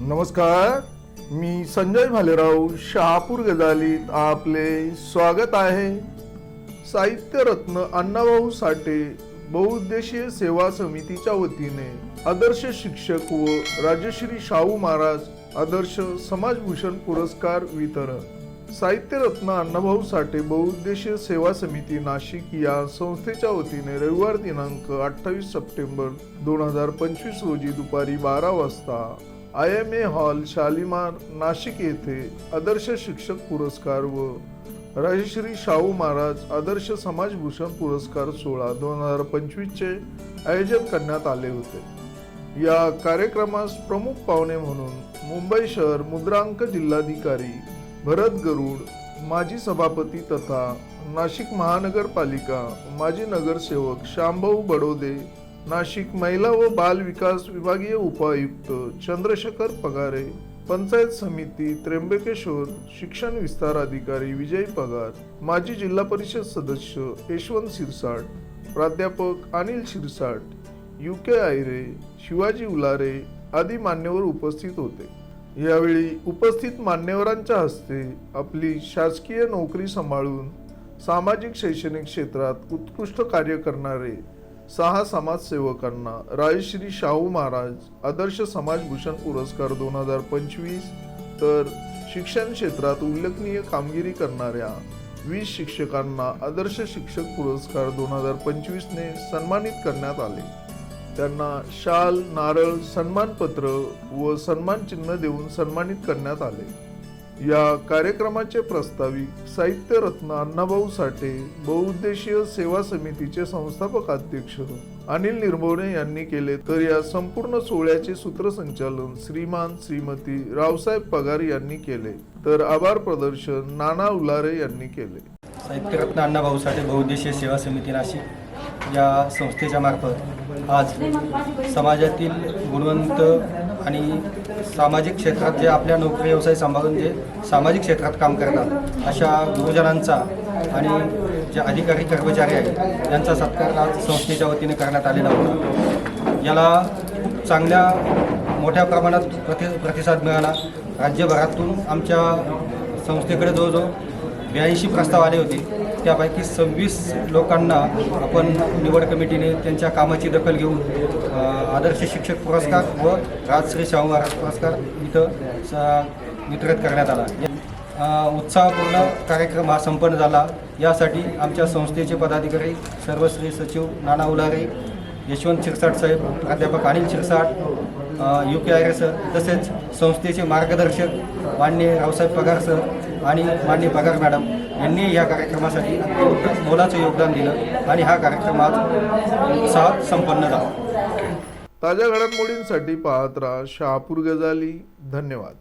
नमस्कार मी संजय भालेराव शहापूर गजालीत आपले स्वागत आहे. साहित्य रत्न अण्णाभाऊ साठे बहुउद्देशीय सेवा समितीच्या वतीने आदर्श शिक्षक व राजश्री शाहू महाराज आदर्श समाजभूषण पुरस्कार वितरण. साहित्य रत्न अण्णाभाऊ साठे बहुउद्देशीय सेवा समिती नाशिक या संस्थेच्या वतीने रविवार दिनांक अठ्ठावीस सप्टेंबर दोन हजार पंचवीस रोजी दुपारी बारा वाजता I M A hall Shalimar Nashik येथे आदर्श शिक्षक पुरस्कार व राजश्री शाहू महाराज आदर्श समाजभूषण पुरस्कार सोहळा दोन हजार पंचवीसचे आयोजन करण्यात आले होते. या कार्यक्रमास प्रमुख पाहुणे म्हणून मुंबई शहर मुद्रांक जिल्हाधिकारी भरत गरुड माजी सभापती तथा नाशिक महानगरपालिका माजी नगरसेवक श्यामभाऊ बडोदे नाशिक महिला व बाल विकास विभागीय उपायुक्त चंद्रशेखर पगारे पंचायत समिती त्र्यंबकेश्वर शिक्षण विस्तार अधिकारी विजय पगार माजी जिल्हा परिषद सदस्य यशवंत शिरसाट प्राध्यापक अनिल शिरसाट यू के आयरे शिवाजी उलारे आदी मान्यवर उपस्थित होते. यावेळी उपस्थित मान्यवरांच्या हस्ते आपली शासकीय नोकरी सांभाळून सामाजिक शैक्षणिक क्षेत्रात उत्कृष्ट कार्य करणारे सहा समाजसेवकांना राजश्री शाहू महाराज आदर्श समाजभूषण पुरस्कार दोन हजार पंचवीस तर शिक्षण क्षेत्रात उल्लेखनीय कामगिरी करणाऱ्या वीस शिक्षकांना आदर्श शिक्षक पुरस्कार दोन हजार पंचवीसने सन्मानित करण्यात आले. त्यांना शाल नारळ सन्मानपत्र व सन्मान चिन्ह देऊन सन्मानित करण्यात आले. या कार्यक्रमाचे प्रस्ताविक साहित्य रत्न अण्णाभाऊ साठे बहुउद्देशीय सेवा समितीचे संस्थापक अध्यक्ष अनिल निर्भवणे यांनी केले. तर या संपूर्ण सोहळ्याचे सूत्रसंचालन श्रीमान श्रीमती रावसाहेब पगार यांनी केले. तर आभार प्रदर्शन नाना उलारे यांनी केले. साहित्यरत्न अण्णाभाऊ साठे बहुउद्देशीय सेवा समिती नाशिक या संस्थेच्या मार्फत आज समाजातील गुणवंत आणि सामाजिक क्षेत्रात जे आपल्या नोकरी व्यवसाय सांभाळून जे सामाजिक क्षेत्रात काम करतात अशा गुरुजनांचा आणि जे अधिकारी कर्मचारी आहेत यांचा सत्कार आज संस्थेच्या वतीने करण्यात आलेला होता. याला खूप चांगल्या मोठ्या प्रमाणात प्रति प्रतिसाद मिळाला. राज्यभरातून आमच्या संस्थेकडे जवळजवळ ब्याऐंशी प्रस्ताव आले होते. त्यापैकी सव्वीस लोकांना आपण निवड कमिटीने त्यांच्या कामाची दखल घेऊन आदर्श शिक्षक पुरस्कार व राजश्री शाहू महाराज पुरस्कार इथं वितरित करण्यात आला. उत्साहपूर्ण कार्यक्रम हा संपन्न झाला. यासाठी आमच्या संस्थेचे पदाधिकारी सर्वश्री सचिव नाना उलारे यशवंत शिरसाट साहेब प्राध्यापक Anil Shirsat U K I sir तसेच संस्थेचे मार्गदर्शक मान्य रावसाहेब पगार सर आणि मान्य पगार मॅडम यांनी या कार्यक्रमासाठी मोलाचं योगदान दिलं आणि हा कार्यक्रम आज उत्साहात संपन्न झाला. ताज्या घडामोडींसाठी पाहत राहा शहापूर गजाली. धन्यवाद.